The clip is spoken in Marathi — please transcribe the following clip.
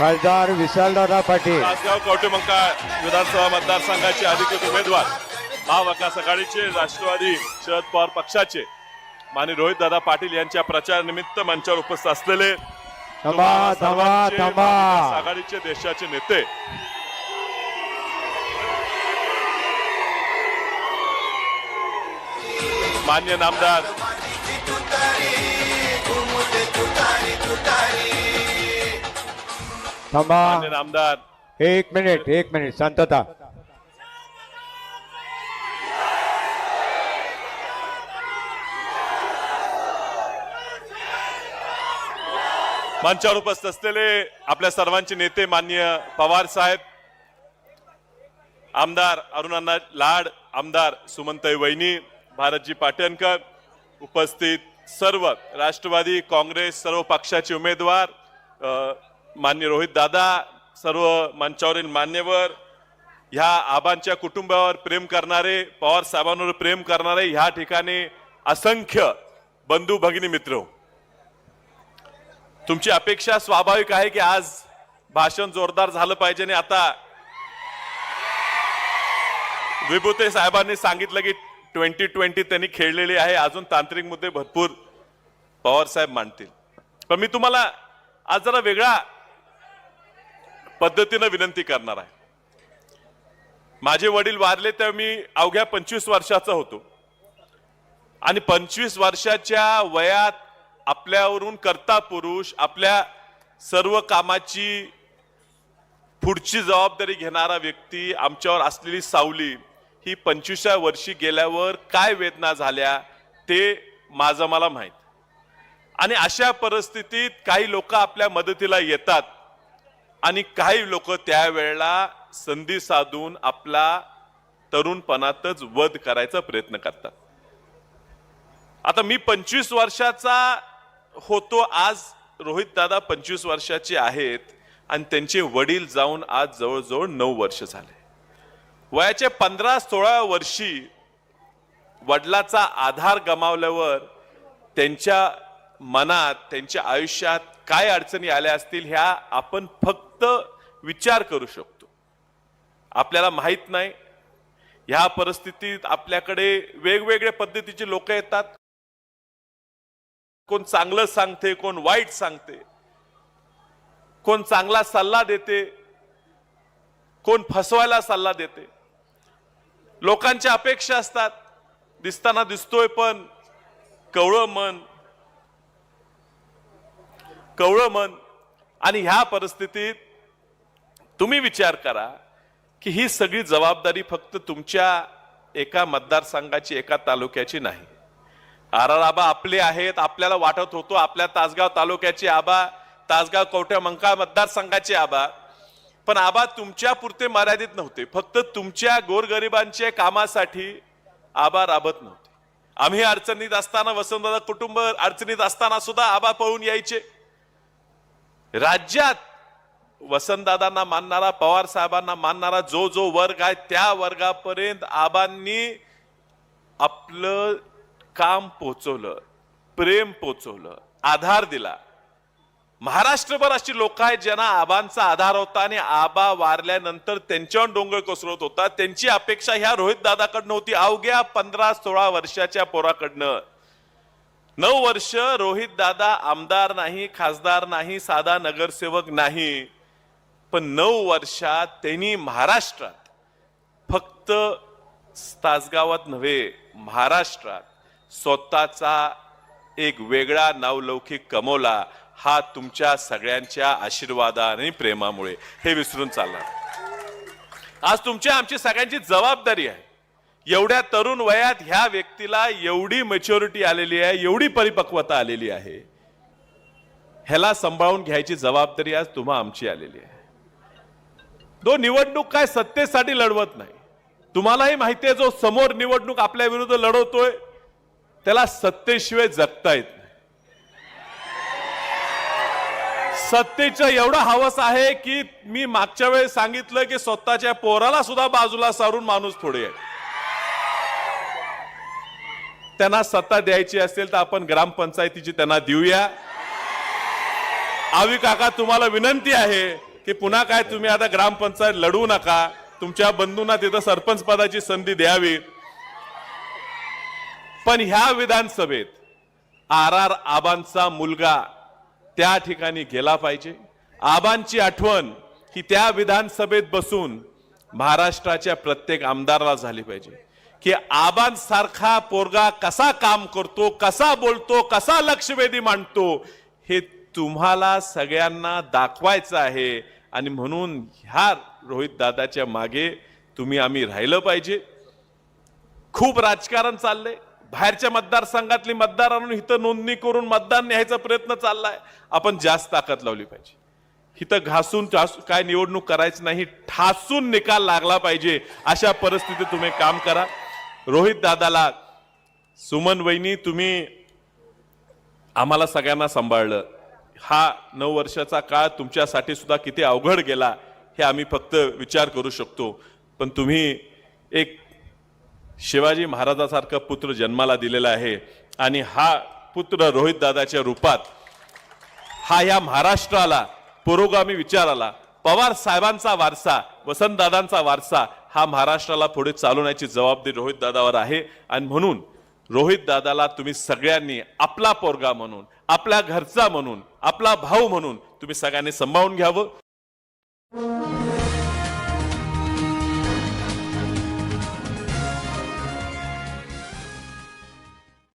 खासदार विशालदादा पाटील. तासगाव कवटेमंका विधानसभा मतदारसंघाचे अधिकृत उमेदवार महाविकास आघाडीचे राष्ट्रवादी शरद पवार पक्षाचे माननीय रोहित दादा पाटील यांच्या प्रचार निमित्त मंचावर उपस्थित असलेले थांबा थांबा थांबा आघाडीचे देशाचे नेते. मान्य नामदार थांबा. नामदार. एक मिनिट एक मिनिट शांतता. मंचावर उपस्थित असलेले आपल्या सर्वांचे नेते मान्य पवार साहेब आमदार अरुणांना लाड आमदार सुमनताई वैनी भारतजी पाटणकर उपस्थित सर्व राष्ट्रवादी काँग्रेस सर्व पक्षाचे उमेदवार मान्य रोहित दादा सर्व मंचावरील मान्यवर ह्या आबांच्या कुटुंबावर प्रेम करणारे पवार साहेबांवर प्रेम करणारे ह्या ठिकाणी असंख्य बंधू भगिनी मित्र. तुमची अपेक्षा स्वाभाविक आहे की आज भाषण जोरदार झालं पाहिजे आणि आता विभूते साहेबांनी सांगितलं की ट्वेंटी ट्वेंटी त्यांनी खेळलेली आहे अजून तांत्रिक मुद्दे भरपूर पवार साहेब मांडतील. पण मी तुम्हाला आज जरा वेगळा पद्धतीनं विनंती करणार आहे. माझे वडील वारले तेव्हा मी अवघ्या पंचवीस वर्षाचा होतो. आणि पंचवीस वर्षाच्या वयात आपल्यावरून करता पुरुष आपल्या सर्व कामाची पुढची जबाबदारी घेणारा व्यक्ती आमच्यावर असलेली सावली ही पंचवीसव्या वर्षी गेल्यावर काय वेदना झाल्या ते माझं मला माहीत. आणि अशा परिस्थितीत काही लोक आपल्या मदतीला येतात. आणि काही लोक त्यावेळेला संधी साधून आपला तरुणपणातच वध करायचा प्रयत्न करतात. आता मी पंचवीस वर्षाचा होतो आज रोहित दादा पंचवीस वर्षाचे आहेत आणि त्यांचे वडील जाऊन आज जवळजवळ नऊ वर्ष झाले. वयाच्या पंधरा सोळा वर्षी वडिलाचा आधार गमावल्यावर त्यांच्या मनात त्यांच्या आयुष्यात काय अडचणी आल्या असतील ह्या आपण फक्त विचार करू शकतो. आपल्याला माहीत नाही. ह्या परिस्थितीत आपल्याकडे वेगवेगळ्या पद्धतीचे लोक येतात. कोण चांगलं सांगते कोण वाईट सांगते. कोण चांगला सल्ला देते कोण फसवायला सल्ला देते. लोकांच्या अपेक्षा असतात. दिसताना दिसतोय पण कवळं मन कवळं मन. आणि ह्या परिस्थितीत तुम्ही विचार करा की ही सगळी जबाबदारी फक्त तुमच्या एका मतदारसंघाची एका तालुक्याची नाही. आरार आबा आपले आहेत आपल्याला वाटत होतो आपल्या तासगाव तालुक्याचे आबा तासगाव कवठ्या मंका मतदारसंघाचे आबा. पण आबा तुमच्या पुरते मर्यादित नव्हते. फक्त तुमच्या गोरगरिबांच्या कामासाठी आबा राबत नव्हते. आम्ही अडचणीत असताना वसंतदादा कुटुंब अडचणीत असताना सुद्धा आबा पळून यायचे. राज्यात वसंतदादांना मानणारा पवार साहेबांना मानणारा जो जो वर्ग आहे त्या वर्गापर्यंत आबांनी आपलं काम पोचवलं प्रेम पोचवलं आधार दिला. महाराष्ट्रभर अशी लोक आहेत ज्यांना आबांचा आधार होता आणि आबा वारल्यानंतर त्यांच्यावर डोंगर कोसळत होता. त्यांची अपेक्षा ह्या रोहित दादाकडनं होती अवघ्या पंधरा सोळा वर्षाच्या पोराकडनं. नऊ वर्ष रोहित दादा आमदार नाही खासदार नाही साधा नगरसेवक नाही. पण नऊ वर्षात त्यांनी महाराष्ट्रात फक्त तासगावात नव्हे महाराष्ट्रात स्वतःचा एक वेगळा नावलौकिक कमवला. हा तुमच्या सगळ्यांच्या आशीर्वादाने आणि प्रेमामुळे. हे विसरून चालणार. आज तुमच्या आमची सगळ्यांची जबाबदारी आहे. एवढ्या तरुण वयात ह्या व्यक्तीला एवढी मेच्युरिटी आलेली आहे एवढी परिपक्वता आलेली आहे. ह्याला सांभाळून घ्यायची जबाबदारी आज तुम्हा आमची आलेली आहे. तो निवडणूक काय सत्तेसाठी लढवत नाही. तुम्हालाही माहिती आहे जो समोर निवडणूक आपल्या विरुद्ध लढवतोय त्याला सत्तेशिवाय जगता येत नाही. सत्तेचं एवढं हवस आहे की मी मागच्या वेळेस सांगितलं की स्वतःच्या पोराला सुद्धा बाजूला सारून माणूस थोडे आहे. त्यांना सत्ता द्यायची असेल तर आपण ग्रामपंचायतीची त्यांना देऊया. आवी काका तुम्हाला विनंती आहे की पुन्हा काय तुम्ही आता ग्रामपंचायत लढवू नका. तुमच्या बंधूंना तिथं सरपंच पदाची संधी द्यावी. पण ह्या विधानसभेत आर आर आबांचा मुलगा त्या ठिकाणी गेला पाहिजे. आबांची आठवण ही त्या विधानसभेत बसून महाराष्ट्राच्या प्रत्येक आमदाराला झाली पाहिजे. की आबांसारखा पोरगा कसा काम करतो कसा बोलतो कसा लक्षवेधी मांडतो हे तुम्हाला सगळ्यांना दाखवायचं आहे. आणि म्हणून ह्या रोहित दादाच्या मागे तुम्ही आम्ही राहिलं पाहिजे. खूप राजकारण चाललंय. बाहेरच्या मतदारसंघातली मतदार आणून इथं नोंदणी करून मतदान न्यायचा प्रयत्न चाललाय. आपण जास्त ताकद लावली पाहिजे. इथं घासून काय निवडणूक करायची नाही ठासून निकाल लागला पाहिजे. अशा परिस्थितीत तुम्ही काम करा. रोहित दादाला सुमन वहिनी तुम्ही आम्हाला सगळ्यांना सांभाळलं. हा नऊ वर्षाचा काळ तुमच्यासाठी सुद्धा किती अवघड गेला हे आम्ही फक्त विचार करू शकतो. पण तुम्ही एक शिवाजी महाराजासारखा पुत्र जन्माला दिलेला आहे आणि हा पुत्र रोहित दादाच्या रूपात हा या महाराष्ट्राला पुरोगामी विचाराला पवार साहेबांचा वारसा वसंतदादांचा वारसा हा महाराष्ट्राला पुढे चालवण्याची जबाबदारी रोहित दादावर आहे. आणि म्हणून रोहित दादाला तुम्ही सगळ्यांनी आपला पोरगा म्हणून आपल्या घरचा म्हणून आपला भाऊ म्हणून तुम्ही सगळ्यांनी सांभाळून घ्यावं.